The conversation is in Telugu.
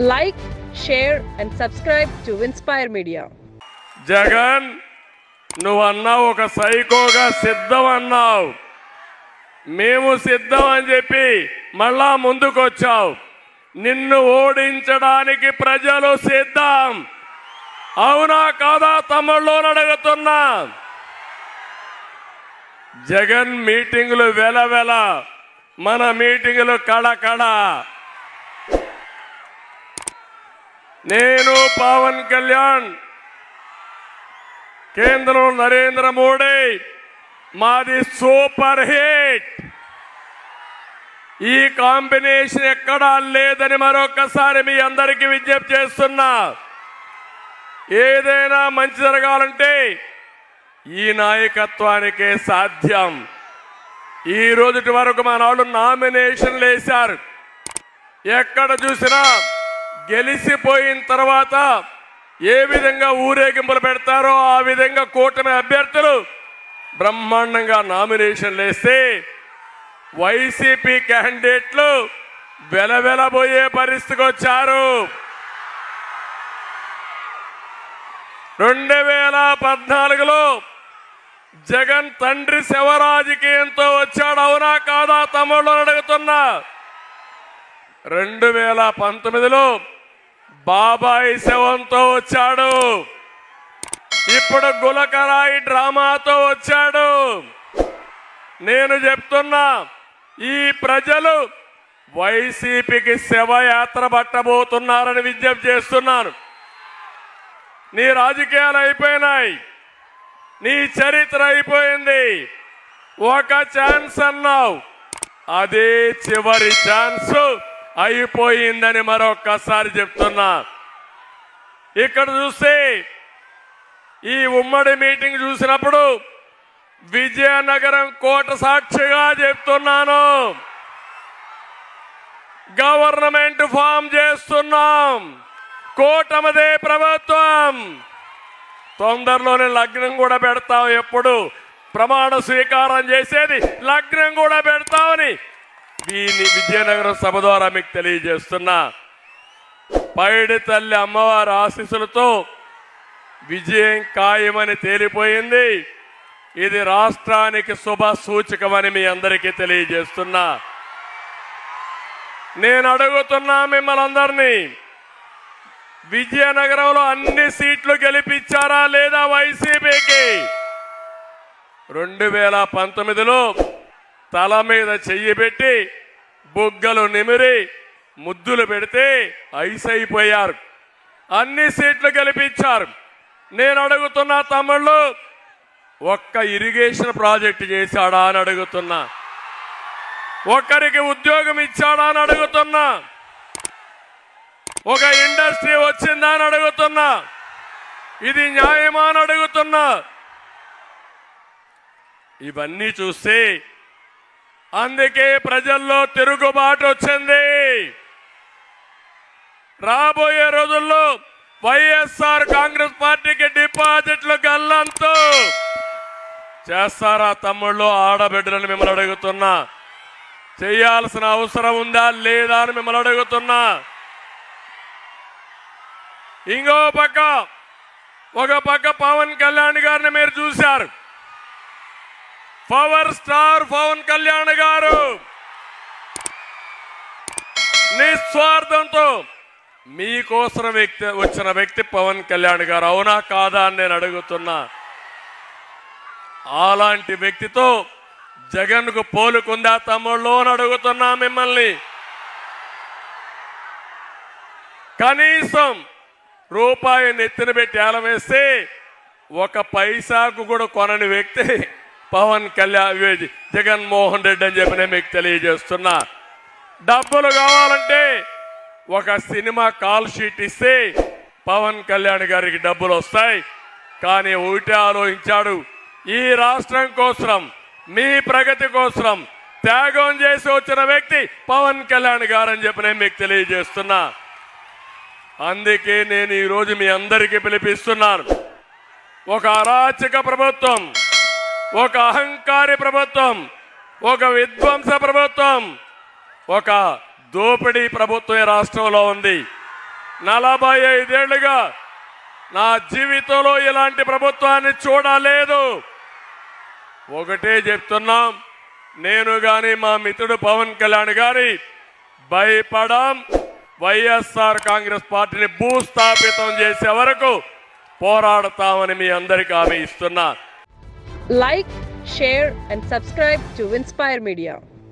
Like share and subscribe to Inspire media Jagan నువ్వు అన్నావు ఒక సైకోగా సిద్ధం అన్నావు మేము సిద్ధం అని చెప్పి మళ్ళా ముందుకొచ్చావు. నిన్ను ఓడించడానికి ప్రజలు సిద్ధం. అవునా కాదా తమ్ముళ్ళు అడుగుతున్నా. జగన్ మీటింగులు వెల మన మీటింగులు కళ నేను పవన్ కళ్యాణ్. కేంద్రం నరేంద్ర మోడీ. మాది సూపర్ హిట్. ఈ కాంబినేషన్ ఎక్కడా లేదని మరొకసారి మీ అందరికీ విజ్ఞప్తి చేస్తున్నా. ఏదైనా మంచి జరగాలంటే ఈ నాయకత్వానికే సాధ్యం. ఈ రోజుటి వరకు మా నాడు నామినేషన్లు వేశారు. ఎక్కడ చూసినా గెలిచిపోయిన తర్వాత ఏ విధంగా ఊరేగింపులు పెడతారో ఆ విధంగా కూటమి అభ్యర్థులు బ్రహ్మాండంగా నామినేషన్లు వేస్తే వైసీపీ క్యాండిడేట్లు వెలవెలబోయే పరిస్థితికి వచ్చారు. రెండు వేల పద్నాలుగులో జగన్ తండ్రి శివరాజకీయంతో వచ్చాడు అవునా కాదా తమ్ముళ్ళు అడుగుతున్నా. రెండు వేల పంతొమ్మిదిలో బాబాయి శవంతో వచ్చాడు. ఇప్పుడు గులకరాయి డ్రామాతో వచ్చాడు. నేను చెప్తున్నా ఈ ప్రజలు వైసీపీకి శవయాత్ర పట్టబోతున్నారని విజ్ఞప్తి చేస్తున్నాను. నీ రాజకీయాలు అయిపోయినాయి. నీ చరిత్ర అయిపోయింది. ఒక ఛాన్స్ అన్నావు. అదే చివరి ఛాన్స్. అయిపోయిందని మరొక్కసారి చెప్తున్నా. ఇక్కడ చూస్తే ఈ ఉమ్మడి మీటింగ్ చూసినప్పుడు విజయనగరం కోట సాక్షిగా చెప్తున్నాను. గవర్నమెంట్ ఫామ్ చేస్తున్నాం. కూటమిదే ప్రభుత్వం. తొందరలోనే లగ్నం కూడా పెడతాం ఎప్పుడు. ప్రమాణ స్వీకారం చేసేది లగ్నం కూడా పెడతామని దీన్ని విజయనగరం సభ ద్వారా మీకు తెలియజేస్తున్నా. పైడి తల్లి అమ్మవారి ఆశీస్సులతో విజయం ఖాయమని తేలిపోయింది. ఇది రాష్ట్రానికి శుభ సూచకమని మీ అందరికీ తెలియజేస్తున్నా. నేను అడుగుతున్నా మిమ్మల్ని అందరినీ విజయనగరంలో అన్ని సీట్లు గెలిపించారా లేదా వైసీపీకి? రెండు వేల పంతొమ్మిదిలో తల మీద చెయ్యి పెట్టి బుగ్గలు నిమిరి ముద్దులు పెడితే ఐస్ అయిపోయారు. అన్ని సీట్లు గెలిపించారు. నేను అడుగుతున్నా తమ్ముళ్ళు ఒక్క ఇరిగేషన్ ప్రాజెక్ట్ చేశాడా అని అడుగుతున్నా. ఒక్కరికి ఉద్యోగం ఇచ్చాడా అని అడుగుతున్నా. ఒక ఇండస్ట్రీ వచ్చిందా అని అడుగుతున్నా. ఇది న్యాయమా అని అడుగుతున్నా. ఇవన్నీ చూస్తే అందుకే ప్రజల్లో తిరుగుబాటు వచ్చింది. రాబోయే రోజుల్లో వైఎస్ఆర్ కాంగ్రెస్ పార్టీకి డిపాజిట్లు గల్లంతో. చేస్తారా తమ్ముళ్ళు ఆడబిడ్డలను మిమ్మల్ని అడుగుతున్నా? చేయాల్సిన అవసరం ఉందా లేదా అని మిమ్మల్ని అడుగుతున్నా? ఇంకో పక్క ఒక పక్క పవన్ కళ్యాణ్ గారిని మీరు చూశారు. పవర్ స్టార్ పవన్ కళ్యాణ్ గారు. నిస్వార్థంతో మీకోసం వ్యక్తి వచ్చిన వ్యక్తి పవన్ కళ్యాణ్ గారు. అవునా కాదా అని నేను అడుగుతున్నా. అలాంటి వ్యక్తితో జగన్కు పోలుకుందా తమ్ముళ్ళు అని అడుగుతున్నా మిమ్మల్ని. కనీసం రూపాయి నెత్తిన పెట్టి ఏలవేస్తే ఒక పైసాకు కూడా కొనని వ్యక్తి పవన్ కళ్యాణ్ జగన్మోహన్ రెడ్డి అని చెప్పి నేను మీకు తెలియజేస్తున్నా. డబ్బులు కావాలంటే ఒక సినిమా కాల్ షీట్ ఇస్తే పవన్ కళ్యాణ్ గారికి డబ్బులు వస్తాయి. కానీ ఒకటే ఆలోచించాడు ఈ రాష్ట్రం కోసం మీ ప్రగతి కోసం త్యాగం చేసి వచ్చిన వ్యక్తి పవన్ కళ్యాణ్ గారు అని చెప్పి నేను మీకు తెలియజేస్తున్నా. అందుకే నేను ఈరోజు మీ అందరికీ పిలిపిస్తున్నాను ఒక అరాచక ప్రభుత్వం ఒక అహంకారి ప్రభుత్వం ఒక విధ్వంస ప్రభుత్వం ఒక దోపిడీ ప్రభుత్వం ఈ రాష్ట్రంలో ఉంది. నలభై ఐదేళ్ళుగా నా జీవితంలో ఇలాంటి ప్రభుత్వాన్ని చూడలేదు. ఒకటే చెప్తున్నాం నేను కానీ మా మిత్రుడు పవన్ కళ్యాణ్ గారి భయపడం వైఎస్ఆర్ కాంగ్రెస్ పార్టీని భూస్థాపితం చేసే వరకు పోరాడతామని మీ అందరికీ హామీ ఇస్తున్నా. Like, share, and subscribe to Inspire Media.